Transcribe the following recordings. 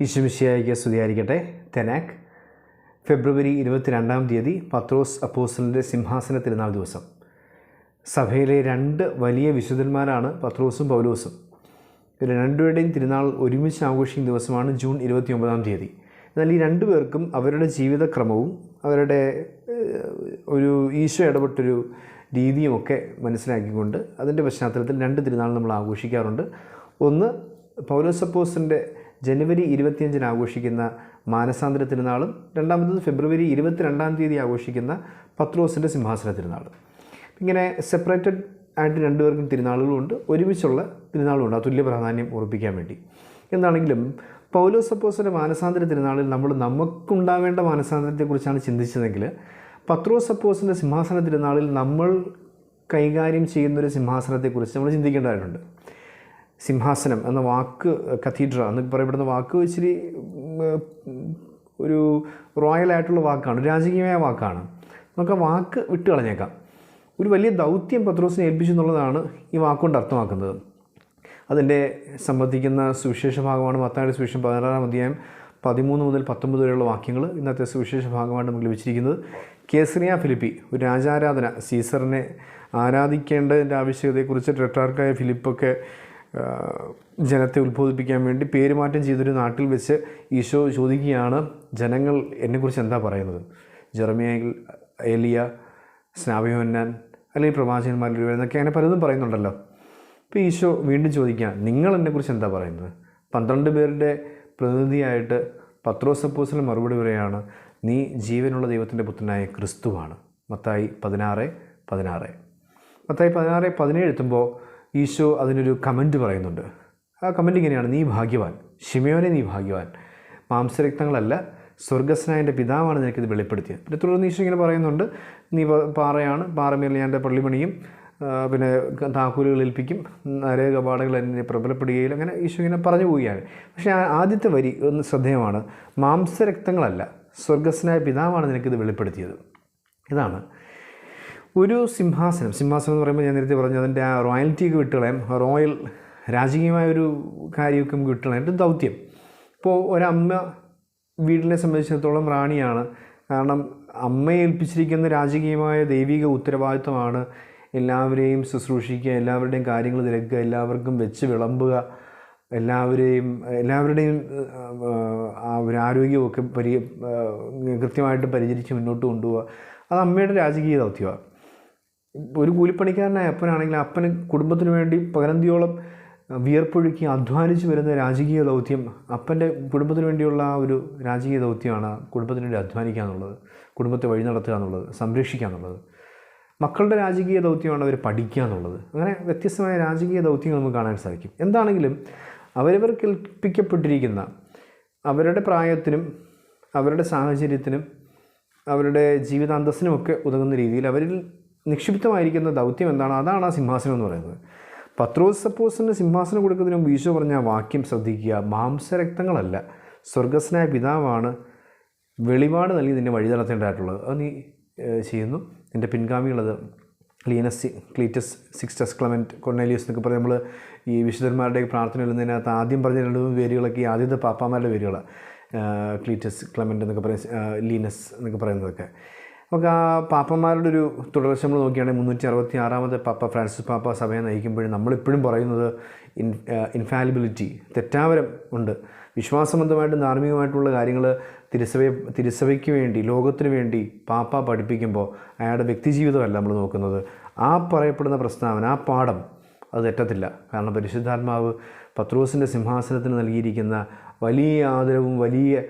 ഈശ്വമിശിയായിക്ക് സ്തുതിയായിരിക്കട്ടെ. തെനാക്ക് ഫെബ്രുവരി ഇരുപത്തിരണ്ടാം തീയതി പത്രോസ് അപ്പോസ്റ്റലിന്റെ സിംഹാസന തിരുനാൾ ദിവസം. സഭയിലെ രണ്ട് വലിയ വിശുദ്ധന്മാരാണ് പത്രോസും പൗലോസും. രണ്ടുപേരുടെയും തിരുനാൾ ഒരുമിച്ച് ആഘോഷിക്കുന്ന ദിവസമാണ് ജൂൺ ഇരുപത്തി ഒമ്പതാം തീയതി. എന്നാൽ ഈ രണ്ടു പേർക്കും അവരുടെ ജീവിതക്രമവും അവരുടെ ഒരു ഈശോ ഇടപെട്ടൊരു രീതിയുമൊക്കെ മനസ്സിലാക്കിക്കൊണ്ട് അതിന്റെ പശ്ചാത്തലത്തിൽ രണ്ട് തിരുനാൾ നമ്മൾ ആഘോഷിക്കാറുണ്ട്. ഒന്ന് പൗലോസപ്പോസിന്റെ ജനുവരി ഇരുപത്തിയഞ്ചിന് ആഘോഷിക്കുന്ന മാനസാന്തര തിരുനാളും രണ്ടാമത്തത് ഫെബ്രുവരി ഇരുപത്തിരണ്ടാം തീയതി ആഘോഷിക്കുന്ന പത്രോസിന്റെ സിംഹാസന തിരുനാൾ ഇങ്ങനെ സെപ്പറേറ്റഡ് ആയിട്ട് രണ്ടുപേർക്കും തിരുനാളുകളുണ്ട് ഒരുമിച്ചുള്ള തിരുനാളുമുണ്ട് ആ തുല്യ പ്രാധാന്യം ഉറപ്പിക്കാൻ വേണ്ടി. എന്താണെങ്കിലും പൗലോസ് സപ്പോസിന്റെ മാനസാന്തര തിരുനാളിൽ നമ്മൾ നമുക്കുണ്ടാവേണ്ട മാനസാന്തരത്തെക്കുറിച്ചാണ് ചിന്തിച്ചതെങ്കിൽ പത്രോസ് സപ്പോസിന്റെ സിംഹാസന തിരുനാളിൽ നമ്മൾ കൈകാര്യം ചെയ്യുന്നൊരു സിംഹാസനത്തെക്കുറിച്ച് നമ്മൾ ചിന്തിക്കേണ്ടതായിട്ടുണ്ട്. സിംഹാസനം എന്ന വാക്ക് കത്തീഡ്ര എന്നൊക്കെ പറയപ്പെടുന്ന വാക്ക് ഇച്ചിരി ഒരു റോയൽ ആയിട്ടുള്ള വാക്കാണ് രാജകീയമായ വാക്കാണ്. നമുക്ക് ആ വാക്ക് വിട്ട് കളഞ്ഞേക്കാം. ഒരു വലിയ ദൗത്യം പത്രോസിനെ ഏൽപ്പിച്ചു എന്നുള്ളതാണ് ഈ വാക്കുകൊണ്ട് അർത്ഥമാക്കുന്നത്. അതിന്റെ സംബന്ധിക്കുന്ന സുവിശേഷ ഭാഗമാണ് മത്തായുടെ സുവിശേഷം പതിനാറാം അധ്യായം പതിമൂന്ന് മുതൽ പത്തൊമ്പത് വരെയുള്ള വാക്യങ്ങൾ. ഇന്നത്തെ സുവിശേഷ ഭാഗമാണ് നമുക്ക് ലഭിച്ചിരിക്കുന്നത് കേസറിയ ഫിലിപ്പി ഒരു രാജാരാധന സീസറിനെ ആരാധിക്കേണ്ടതിന്റെ ആവശ്യകതയെക്കുറിച്ച് ട്രെട്ടാർക്കായ ഫിലിപ്പൊക്കെ ജനത്തെ ഉത്ബോധിപ്പിക്കാൻ വേണ്ടി പേരുമാറ്റം ചെയ്തൊരു നാട്ടിൽ വെച്ച് ഈശോ ചോദിക്കുകയാണ് ജനങ്ങൾ എന്നെക്കുറിച്ച് എന്താ പറയുന്നത്? ജെറമിയയിൽ ഏലിയ സ്നാവിയോന്നാൻ അല്ലെങ്കിൽ പ്രവാചകന്മാരിൽ എന്നൊക്കെ അങ്ങനെ പലതും പറയുന്നുണ്ടല്ലോ. ഇപ്പോൾ ഈശോ വീണ്ടും ചോദിക്കുകയാണ് നിങ്ങൾ എന്നെക്കുറിച്ച് എന്താ പറയുന്നത്? പന്ത്രണ്ട് പേരുടെ പ്രതിനിധിയായിട്ട് പത്രോസപ്പോസിന് മറുപടി പറയുകയാണ് നീ ജീവനുള്ള ദൈവത്തിന്റെ പുത്രനായ ക്രിസ്തുവാണ്. മത്തായി പതിനാറ് പതിനാറ്. മത്തായി പതിനാറ് പതിനേഴ് എത്തുമ്പോൾ ഈശോ അതിനൊരു കമന്റ് പറയുന്നുണ്ട്. ആ കമന്റ് ഇങ്ങനെയാണ് നീ ഭാഗ്യവാൻ ഷിമയോനെ നീ ഭാഗ്യവാൻ മാംസരക്തങ്ങളല്ല സ്വർഗസ്നായന്റെ പിതാവാണ് നിനക്കിത് വെളിപ്പെടുത്തിയത്. പിന്നെ തുടർന്ന് ഈശോ ഇങ്ങനെ പറയുന്നുണ്ട് നീ പാറയാണ് പാറമേൽ ഞാൻ എന്റെ പള്ളിമണിയും പിന്നെ താക്കൂലുകൾ ഏൽപ്പിക്കും നരക കപാടകൾ എന്നെ പ്രബലപ്പെടുകയും അങ്ങനെ ഈശോ ഇങ്ങനെ പറഞ്ഞു പോവുകയാണ്. പക്ഷേ ആദ്യത്തെ വരി ഒന്ന് ശ്രദ്ധേയമാണ് മാംസരക്തങ്ങളല്ല സ്വർഗസ്നായ പിതാവാണ് നിനക്കിത് വെളിപ്പെടുത്തിയത്. ഇതാണ് ഒരു സിംഹാസനം സിംഹാസനം എന്ന് പറയുമ്പോൾ ഞാൻ നേരത്തെ പറഞ്ഞു അതിന്റെ ആ റോയൽറ്റിയൊക്കെ വിട്ടുകളയാം റോയൽ രാജകീയമായ ഒരു കാര്യമൊക്കെ നമുക്ക് വിട്ടുകളയാം ഒരു ദൗത്യം. ഇപ്പോൾ ഒരമ്മ വീടിനെ സംബന്ധിച്ചിടത്തോളം റാണിയാണ്. കാരണം അമ്മയെ ഏൽപ്പിച്ചിരിക്കുന്ന രാജകീയമായ ദൈവിക ഉത്തരവാദിത്വമാണ് എല്ലാവരെയും ശുശ്രൂഷിക്കുക എല്ലാവരുടെയും കാര്യങ്ങൾ തിരക്കുക എല്ലാവർക്കും വെച്ച് വിളമ്പുക എല്ലാവരെയും എല്ലാവരുടെയും ആരോഗ്യമൊക്കെ പരി കൃത്യമായിട്ട് പരിചരിച്ച് മുന്നോട്ട് കൊണ്ടുപോവുക. അത് അമ്മയുടെ രാജകീയ ദൗത്യമാണ്. ഒരു കൂലിപ്പണിക്കാരനായ അപ്പനാണെങ്കിൽ അപ്പന് കുടുംബത്തിന് വേണ്ടി പകരന്തിയോളം വിയർപ്പൊഴുക്കി അധ്വാനിച്ച് വരുന്ന രാജകീയ ദൗത്യം അപ്പന്റെ കുടുംബത്തിന് വേണ്ടിയുള്ള ആ ഒരു രാജകീയ ദൗത്യമാണ് കുടുംബത്തിന് വേണ്ടി അധ്വാനിക്കുക എന്നുള്ളത് കുടുംബത്തെ വഴി നടത്തുക എന്നുള്ളത് സംരക്ഷിക്കുക എന്നുള്ളത്. മക്കളുടെ രാജകീയ ദൗത്യമാണ് അവർ പഠിക്കുക എന്നുള്ളത്. അങ്ങനെ വ്യത്യസ്തമായ രാജകീയ ദൗത്യങ്ങൾ നമുക്ക് കാണാൻ സാധിക്കും. എന്താണെങ്കിലും അവരവർ കൽപ്പിക്കപ്പെട്ടിരിക്കുന്ന അവരുടെ പ്രായത്തിനും അവരുടെ സാഹചര്യത്തിനും അവരുടെ ജീവിതാന്തസ്സിനുമൊക്കെ ഉതകുന്ന രീതിയിൽ അവരിൽ നിക്ഷിപ്തമായിരിക്കുന്ന ദൗത്യം എന്താണ്? അതാണ് ആ സിംഹാസനം എന്ന് പറയുന്നത്. പത്രോസ് സപ്പോസിന് സിംഹാസനം കൊടുക്കുന്നതിനും ഈശോ പറഞ്ഞ വാക്യം ശ്രദ്ധിക്കുക. മാംസരക്തങ്ങളല്ല. സ്വർഗസ്നായ പിതാവാണ് വെളിപാട് നൽകി നിന്നെ വഴി നടത്തേണ്ടതായിട്ടുള്ളത്. അത് നീ ചെയ്യുന്നു. നിന്റെ പിൻഗാമികളത് Linus Cletus Sixtus Clement Cornelius എന്നൊക്കെ പറഞ്ഞ് നമ്മൾ ഈ വിശുദ്ധന്മാരുടെ പ്രാർത്ഥന എഴുതുന്നതിനകത്ത് ആദ്യം പറഞ്ഞ രണ്ട് മൂന്ന് പേരുകളൊക്കെ ഈ ആദ്യത്തെ പാപ്പാമാരുടെ പേരുകളാണ് ക്ലീറ്റസ് ക്ലമന്റ് എന്നൊക്കെ പറയുന്ന ലീനസ് എന്നൊക്കെ പറയുന്നതൊക്കെ. നമുക്ക് ആ പാപ്പന്മാരുടെ ഒരു തുടർച്ച നമ്മൾ നോക്കുകയാണെങ്കിൽ മുന്നൂറ്റി അറുപത്തി ആറാമത്തെ പാപ്പ ഫ്രാൻസിസ് പാപ്പ സഭയെ നയിക്കുമ്പോഴും നമ്മളിപ്പോഴും പറയുന്നത് ഇൻ ഇൻഫാലിബിലിറ്റി തെറ്റാവരം ഉണ്ട്. വിശ്വാസബന്ധമായിട്ട് ധാർമ്മികമായിട്ടുള്ള കാര്യങ്ങൾ തിരുസഭയെ തിരുസഭയ്ക്ക് വേണ്ടി ലോകത്തിന് വേണ്ടി പാപ്പ പഠിപ്പിക്കുമ്പോൾ അയാളുടെ വ്യക്തിജീവിതമല്ല നമ്മൾ നോക്കുന്നത്. ആ പറയപ്പെടുന്ന പ്രസ്താവന ആ പാഠം അത് തെറ്റത്തില്ല. കാരണം പരിശുദ്ധാത്മാവ് പത്രോസിന്റെ സിംഹാസനത്തിന് നൽകിയിരിക്കുന്ന വലിയ ആദരവും വലിയ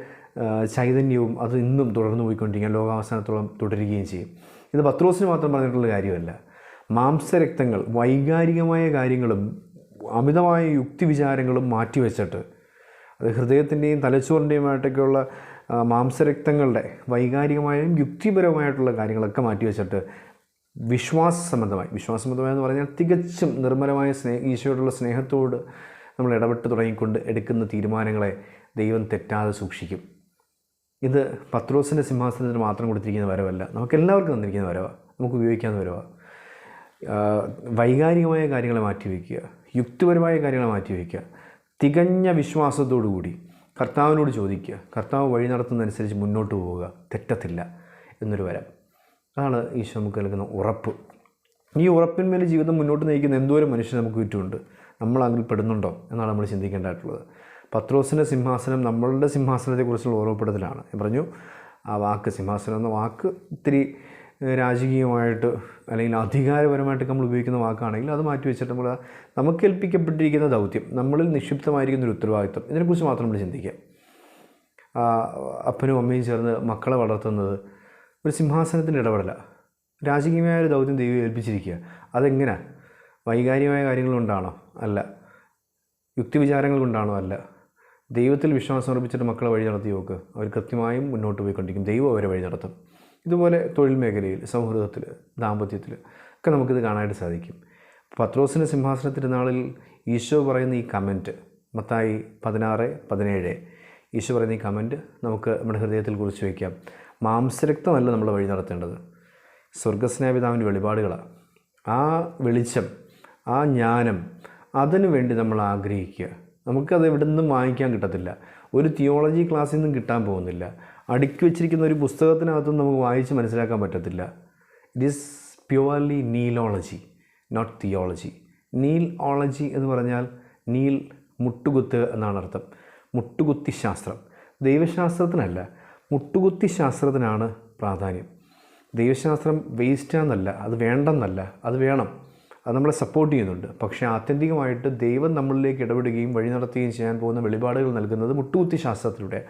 ചൈതന്യവും അത് ഇന്നും തുടർന്നു പോയിക്കൊണ്ടിരിക്കുകയും ലോകാവസാനത്തോളം തുടരുകയും ചെയ്യും. ഇത് പത്രോസിന് മാത്രം പറഞ്ഞിട്ടുള്ള കാര്യമല്ല. മാംസരക്തങ്ങൾ വൈകാരികമായ കാര്യങ്ങളും അമിതമായ യുക്തി വിചാരങ്ങളും മാറ്റിവെച്ചിട്ട് അത് ഹൃദയത്തിന്റെയും തലച്ചോറിന്റെയുമായിട്ടൊക്കെയുള്ള മാംസരക്തങ്ങളുടെ വൈകാരികമായും യുക്തിപരമായിട്ടുള്ള കാര്യങ്ങളൊക്കെ മാറ്റിവെച്ചിട്ട് വിശ്വാസ സംബന്ധമായി വിശ്വാസ എന്ന് പറഞ്ഞാൽ തികച്ചും നിർമ്മലമായ സ്നേഹ ഈശോയോടുള്ള സ്നേഹത്തോട് നമ്മൾ ഇടപെട്ട് തുടങ്ങിക്കൊണ്ട് എടുക്കുന്ന തീരുമാനങ്ങളെ ദൈവം തെറ്റാതെ സൂക്ഷിക്കും. ഇത് പത്രോസിന്റെ സിംഹാസനത്തിന് മാത്രം കൊടുത്തിരിക്കുന്ന വരവല്ല. നമുക്കെല്ലാവർക്കും തന്നിരിക്കുന്ന വരവാണ് നമുക്ക് ഉപയോഗിക്കാവുന്ന വരവാണ് വൈകാരികമായ കാര്യങ്ങളെ മാറ്റി വയ്ക്കുക യുക്തിപരമായ കാര്യങ്ങളെ മാറ്റി വയ്ക്കുക തികഞ്ഞ വിശ്വാസത്തോടുകൂടി കർത്താവിനോട് ചോദിക്കുക. കർത്താവ് വഴി നടത്തുന്നതനുസരിച്ച് മുന്നോട്ട് പോവുക. തെറ്റത്തില്ല എന്നൊരു വരം. അതാണ് ഈശോ നമുക്ക് നൽകുന്ന ഉറപ്പ്. ഈ ഉറപ്പിന്മേൽ ജീവിതം മുന്നോട്ട് നയിക്കുന്ന എന്തോരം മനുഷ്യർ നമുക്ക് ചുറ്റുമുണ്ട്? നമ്മൾ അതിൽ പെടുന്നുണ്ടോ? എന്നാണ് നമ്മൾ ചിന്തിക്കേണ്ടതായിട്ടുള്ളത്. പത്രോസിന്റെ സിംഹാസനം നമ്മളുടെ സിംഹാസനത്തെക്കുറിച്ചുള്ള ഓർമ്മപ്പെടുത്തലാണ് ഞാൻ പറഞ്ഞു ആ വാക്ക് സിംഹാസനം എന്ന വാക്ക് ഇത്തിരി രാജകീയമായിട്ട് അല്ലെങ്കിൽ അധികാരപരമായിട്ട് നമ്മൾ ഉപയോഗിക്കുന്ന വാക്കാണെങ്കിൽ അത് മാറ്റി വെച്ചിട്ട് നമ്മൾ നമുക്ക് ഏൽപ്പിക്കപ്പെട്ടിരിക്കുന്ന ദൗത്യം നമ്മളിൽ നിക്ഷിപ്തമായിരിക്കുന്ന ഒരു ഉത്തരവാദിത്വം ഇതിനെക്കുറിച്ച് മാത്രം നമ്മൾ ചിന്തിക്കുക. അപ്പനും അമ്മയും ചേർന്ന് മക്കളെ വളർത്തുന്നത് ഒരു സിംഹാസനത്തിന്റെ ഇടപെടല. രാജകീയമായ ഒരു ദൗത്യം ദൈവം ഏൽപ്പിച്ചിരിക്കുക. അതെങ്ങനെ? വൈകാരികമായ കാര്യങ്ങൾ കൊണ്ടാണോ അല്ല? യുക്തി വിചാരങ്ങൾ കൊണ്ടാണോ അല്ല? ദൈവത്തിൽ വിശ്വാസം അർപ്പിച്ചിട്ട് മക്കളെ വഴി നടത്തി നോക്ക്. അവർ കൃത്യമായും മുന്നോട്ട് പോയിക്കൊണ്ടിരിക്കും. ദൈവം അവരെ വഴി നടത്തും. ഇതുപോലെ തൊഴിൽ മേഖലയിൽ സൗഹൃദത്തിൽ ദാമ്പത്യത്തിൽ ഒക്കെ നമുക്കിത് കാണാനായിട്ട് സാധിക്കും. പത്രോസിന്റെ സിംഹാസനത്തിരുന്നാളിൽ ഈശോ പറയുന്ന ഈ കമന്റ് മത്തായി പതിനാറ് പതിനേഴ്. ഈശോ പറയുന്ന ഈ കമന്റ് നമുക്ക് നമ്മുടെ ഹൃദയത്തിൽ കുറിച്ച് വയ്ക്കാം. മാംസരക്തമല്ല നമ്മൾ വഴി നടത്തേണ്ടത്. സ്വർഗസ്നേഹിതാവിന്റെ വെളിപാടുകളാണ്. ആ വെളിച്ചം ആ ജ്ഞാനം അതിനു വേണ്ടി നമ്മൾ ആഗ്രഹിക്കുക. നമുക്കത് എവിടെ നിന്നും വാങ്ങിക്കാൻ കിട്ടത്തില്ല. ഒരു തിയോളജി ക്ലാസ്സിൽ നിന്നും കിട്ടാൻ പോകുന്നില്ല. അടുക്കി വെച്ചിരിക്കുന്ന ഒരു പുസ്തകത്തിനകത്തും നമുക്ക് വായിച്ച് മനസ്സിലാക്കാൻ പറ്റത്തില്ല. It is purely neelology not theology Neel ology എന്ന് പറഞ്ഞാൽ നീൽ മുട്ടുകുത്ത് എന്നാണ് അർത്ഥം. മുട്ടുകുത്തി ശാസ്ത്രം. ദൈവശാസ്ത്രത്തിനല്ല മുട്ടുകുത്തി ശാസ്ത്രത്തിനാണ് പ്രാധാന്യം. ദൈവശാസ്ത്രം വേസ്റ്റാന്നല്ല അത് വേണ്ടെന്നല്ല അത് വേണം. അത് നമ്മളെ സപ്പോർട്ട് ചെയ്യുന്നുണ്ട്. പക്ഷേ ആത്യന്തികമായിട്ട് ദൈവം നമ്മളിലേക്ക് ഇടപെടുകയും വഴി നടത്തുകയും ചെയ്യാൻ പോകുന്ന വെളിപാടുകൾ നൽകുന്നത് മുട്ടുകുത്തി ശാസ്ത്രത്തിലൂടെ.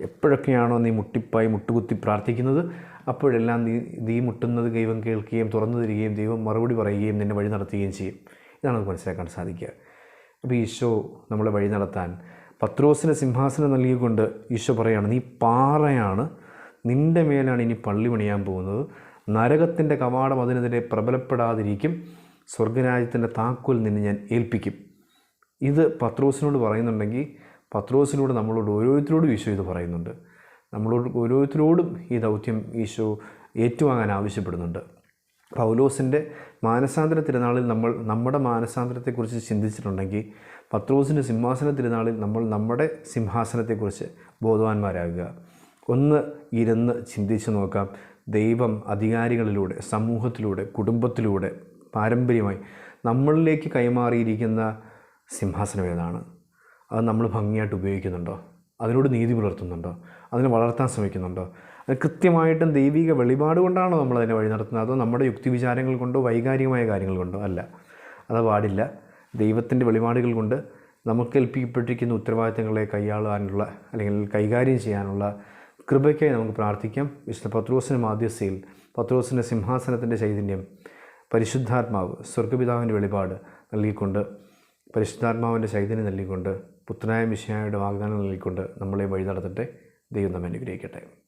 എപ്പോഴൊക്കെയാണോ നീ മുട്ടിപ്പായി മുട്ടുകുത്തി പ്രാർത്ഥിക്കുന്നത് അപ്പോഴെല്ലാം നീ നീ മുട്ടുന്നത് ദൈവം കേൾക്കുകയും തുറന്നു തരികയും ദൈവം മറുപടി പറയുകയും നിന്നെ വഴി നടത്തുകയും ചെയ്യും. ഇതാണ് നമുക്ക് മനസ്സിലാക്കാൻ സാധിക്കുക. അപ്പോൾ ഈശോ നമ്മളെ വഴി നടത്താൻ പത്രോസിന് സിംഹാസനം നൽകിക്കൊണ്ട് ഈശോ പറയാണ് നീ പാറയാണ് നിന്റെ മേലാണ് ഇനി പള്ളി പണിയാൻ പോകുന്നത്. നരകത്തിന്റെ കവാടം അതിനെതിരെ പ്രബലപ്പെടാതിരിക്കും. സ്വർഗരാജ്യത്തിന്റെ താക്കോൽ നിന്നെ ഞാൻ ഏൽപ്പിക്കും. ഇത് പത്രോസിനോട് പറയുന്നുണ്ടെങ്കിൽ പത്രോസിനോട് നമ്മളോട് ഓരോരുത്തരോടും ഈശോ ഇത് പറയുന്നുണ്ട്. നമ്മളോട് ഓരോരുത്തരോടും ഈ ദൗത്യം ഈശോ ഏറ്റുവാങ്ങാൻ ആവശ്യപ്പെടുന്നുണ്ട്. പൗലോസിന്റെ മാനസാന്തര തിരുനാളിൽ നമ്മൾ നമ്മുടെ മാനസാന്തരത്തെക്കുറിച്ച് ചിന്തിച്ചിട്ടുണ്ടെങ്കിൽ പത്രോസിന്റെ സിംഹാസന തിരുനാളിൽ നമ്മൾ നമ്മുടെ സിംഹാസനത്തെക്കുറിച്ച് ബോധവാന്മാരാകുക. ഒന്ന് ഇരുന്ന് ചിന്തിച്ച് നോക്കാം. ദൈവം അധികാരികളിലൂടെ സമൂഹത്തിലൂടെ കുടുംബത്തിലൂടെ പാരമ്പര്യമായി നമ്മളിലേക്ക് കൈമാറിയിരിക്കുന്ന സിംഹാസനം ഏതാണ്? അത് നമ്മൾ ഭംഗിയായിട്ട് ഉപയോഗിക്കുന്നുണ്ടോ? അതിനോട് നീതി പുലർത്തുന്നുണ്ടോ? അതിനെ വളർത്താൻ ശ്രമിക്കുന്നുണ്ടോ? അത് കൃത്യമായിട്ടും ദൈവിക വെളിപാട് കൊണ്ടാണോ നമ്മൾ അതിനെ വഴി നടത്തുന്നത്? അതോ നമ്മുടെ യുക്തി വിചാരങ്ങൾ കൊണ്ടോ വൈകാരികമായ കാര്യങ്ങൾ കൊണ്ടോ അല്ല. അത് പാടില്ല. ദൈവത്തിന്റെ വെളിപാടുകൾ കൊണ്ട് നമുക്ക് ഏൽപ്പിക്കപ്പെട്ടിരിക്കുന്ന ഉത്തരവാദിത്തങ്ങളെ കൈയാളാനുള്ള അല്ലെങ്കിൽ കൈകാര്യം ചെയ്യാനുള്ള കൃപയ്ക്കായി നമുക്ക് പ്രാർത്ഥിക്കാം. വിശുദ്ധ പത്രോസിന് മാധ്യസ്ഥയിൽ പത്രോസിന്റെ സിംഹാസനത്തിന്റെ ചൈതന്യം പരിശുദ്ധാത്മാവ് സ്വർഗപിതാവിന്റെ വെളിപാട് നൽകിക്കൊണ്ട് പരിശുദ്ധാത്മാവിന്റെ ചൈതന്യം നൽകിക്കൊണ്ട് പുത്രനായ മിശിഹായുടെ വാഗ്ദാനം നൽകിക്കൊണ്ട് നമ്മളെ വഴി നടത്തട്ടെ. ദൈവം നമ്മെ അനുഗ്രഹിക്കട്ടെ.